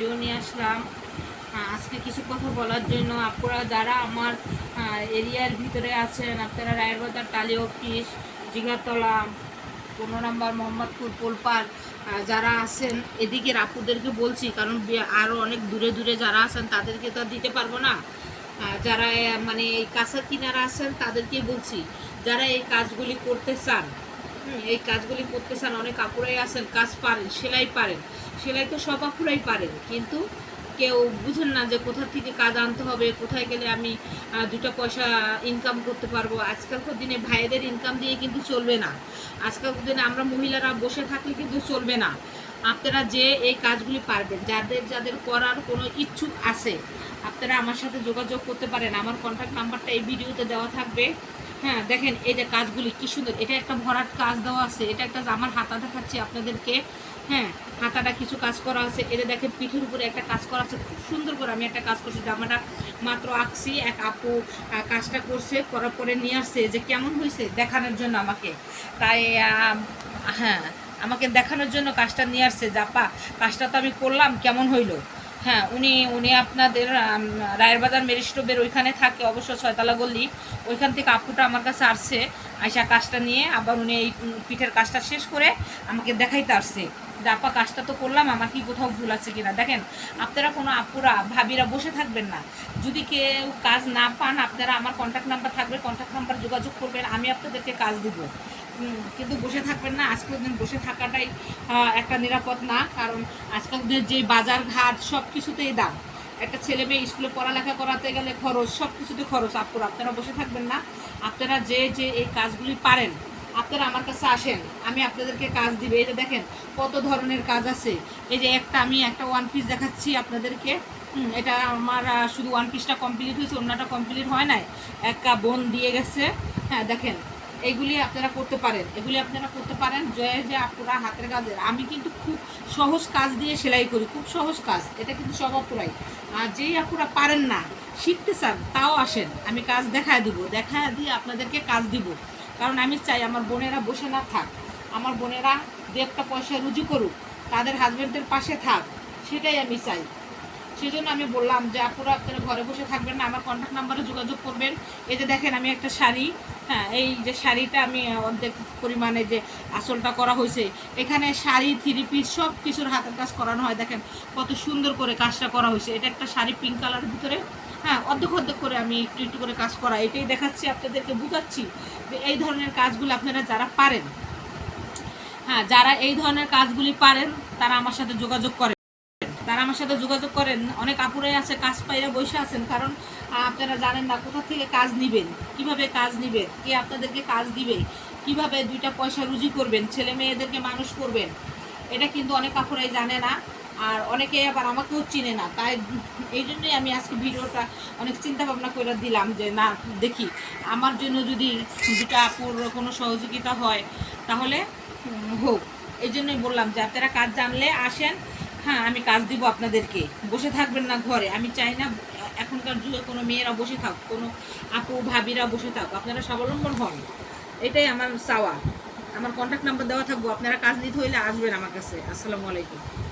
Video নিয়ে আসলাম। আজকে কিছু কথা বলার জন্য আপনারা যারা আমার এরিয়ার ভিতরে আছেন, আপনারা রায়েরবাজার, টালি অফিস, জিগাতলা, পনেরো নম্বর মোহাম্মদপুর পোলপার যারা আছেন এদিকের আপুদেরকে বলছি, কারণ আরও অনেক দূরে দূরে যারা আছেন, তাদেরকে তো দিতে পারব না। যারা মানে এই কাঁচা কিনারা আছেন, তাদেরকেই বলছি, যারা এই কাজগুলি করতে চান এই কাজগুলি করতে চান অনেক আপুরাই আছেন, কাজ পারেন, সেলাই পারেন। সেলাই তো সব আপুরাই পারেন, কিন্তু কেউ বুঝেন না যে কোথা থেকে কাজ আনতে হবে, কোথায় গেলে আমি দুটা পয়সা ইনকাম করতে পারব। আজকালকার দিনে ভাইদের ইনকাম দিয়ে কিন্তু চলবে না। আজকালকার দিনে আমরা মহিলারা বসে থাকলে কিন্তু চলবে না। আপনারা যে এই কাজগুলি পারবেন, যাদের যাদের করার কোনো ইচ্ছুক আছে, আপনারা আমার সাথে যোগাযোগ করতে পারেন। আমার কন্ট্যাক্ট নাম্বারটা এই ভিডিওতে দেওয়া থাকবে। হ্যাঁ দেখেন এই যে কাজগুলি কী সুন্দর। এটা একটা ভরাট কাজ দেওয়া আছে। এটা একটা আমার হাতা দেখাচ্ছি আপনাদেরকে। হ্যাঁ হাতাটা কিছু কাজ করা আছে। এটা দেখেন, পিঠের উপরে একটা কাজ করা আছে। খুব সুন্দর করে আমি একটা কাজ করছি। জামাটা মাত্র আঁকছি, এক আপু কাজটা করছে, করার পরে নিয়ে আসছে। যে কেমন হয়েছে দেখানোর জন্য আমাকে। তাই হ্যাঁ আমাকে দেখানোর জন্য কাজটা নিয়ে আসছে জাপা কাজটা তো আমি করলাম, কেমন হইল? হ্যাঁ উনি উনি আপনাদের রায়েরবাজার মেরিস্টোবের ওইখানে থাকে, অবশ্য ছয়তলা গল্লি ওইখান থেকে আপুটা আমার কাছে আসছে, আইসা কাজটা নিয়ে, আবার উনি এই পিঠের কাজটা শেষ করে আমাকে দেখাইতে আসছে আপা, কাজটা তো করলাম, আমার কি কোথাও ভুল আছে কিনা? দেখেন, আপনারা কোনো আপুরা, ভাবিরা বসে থাকবেন না। যদি কেউ কাজ না পান, আপনারা আমার কন্ট্যাক্ট নাম্বার থাকবে কন্ট্যাক্ট নাম্বার যোগাযোগ করবেন, আমি আপনাদেরকে কাজ দিব। কিন্তু বসে থাকবেন না। আজকের দিন বসে থাকাটাই একটা নিরাপদ না, কারণ আজকাল যে বাজার ঘাট সব কিছুতেই দাম। একটা ছেলে মেয়ে স্কুলে পড়ালেখা করাতে গেলে খরচ সব কিছুতে খরচ। আপুর, আপনারা বসে থাকবেন না। আপনারা যে যে এই কাজগুলি পারেন, আপনারা আমার কাছে আসেন, আমি আপনাদেরকে কাজ দিবে। এই যে দেখেন, কত ধরনের কাজ আছে। এই যে একটা, আমি একটা ওয়ান পিস দেখাচ্ছি আপনাদেরকে। এটা আমার শুধু ওয়ান পিসটা কমপ্লিট হয়েছে, অন্যটা কমপ্লিট হয় নাই। একটা বোন দিয়ে গেছে। হ্যাঁ দেখেন এগুলি আপনারা করতে পারেন। এগুলি আপনারা করতে পারেন যে যে আপনারা হাতের কাজের। আমি কিন্তু খুব সহজ কাজ দিয়ে সেলাই করি, খুব সহজ কাজ। এটা কিন্তু সব আপুরাই আর যেই আপুরা পারেন না, শিখতে চান, তাও আসেন। আমি কাজ দেখায় দিব, দেখায় দিয়ে আপনাদেরকে কাজ দিব। কারণ আমি চাই আমার বোনেরা বসে না থাক। আমার বোনেরা দু একটা পয়সা রুজু করুক, তাদের হাজব্যান্ডের পাশে থাক। সেটাই আমি চাই। সেই জন্য আমি বললাম যে আপুরা আপনারা ঘরে বসে থাকবেন না, আমার কন্ট্যাক্ট নাম্বারে যোগাযোগ করবেন। এই যে দেখেন, আমি একটা শাড়ি হ্যাঁ এই যে শাড়িটা আমি অর্ধেক পরিমাণে যে আসলটা করা হয়েছে, এখানে শাড়ি, থ্রি পিস সব কিছুর হাতের কাজ করানো হয়। দেখেন কত সুন্দর করে কাজটা করা হয়েছে। এটা একটা শাড়ি পিঙ্ক কালারের ভিতরে। হ্যাঁ অর্ধেক অর্ধেক করে আমি একটু একটু করে কাজ করা। এটাই দেখাচ্ছি, আপনাদেরকে বুঝাচ্ছি যে এই ধরনের কাজগুলো আপনারা যারা পারেন হ্যাঁ যারা এই ধরনের কাজগুলি পারেন, তারা আমার সাথে যোগাযোগ করেন। তারা আমার সাথে যোগাযোগ করেন। অনেক আপুরাই আছে, কাজ পাইয়া বসে আছেন। কারণ আপনারা জানেন না কোথা থেকে কাজ নিবেন, কীভাবে কাজ নিবেন, কে আপনাদেরকে কাজ দিবে, কীভাবে দুইটা পয়সা রুজি করবেন, ছেলে মেয়েদেরকে মানুষ করবেন, এটা কিন্তু অনেক আপুরাই জানে না। আর অনেকে আবার আমাকেও চিনে না। তাই এই জন্যই আমি আজকে ভিডিওটা অনেক চিন্তা ভাবনা করে দিলাম যে, না, দেখি, আমার জন্য যদি দুটা আপুর কোনো সহযোগিতা হয়, তাহলে হোক। এই জন্যই বললাম যে, আপনারা কাজ জানলে আসেন হ্যাঁ আমি কাজ দিব আপনাদেরকে। বসে থাকবেন না ঘরে। আমি চাই না, এখনকার যুগে কোনো মেয়েরা বসে থাক, কোনো আপু, ভাবিরা বসে থাক। আপনারা স্বাবলম্বন হন। এটাই আমার চাওয়া। আমার কন্ট্যাক্ট নাম্বার দেওয়া থাকব। আপনারা কাজ নিতে হইলে আসবেন আমার কাছে। আসসালামু আলাইকুম।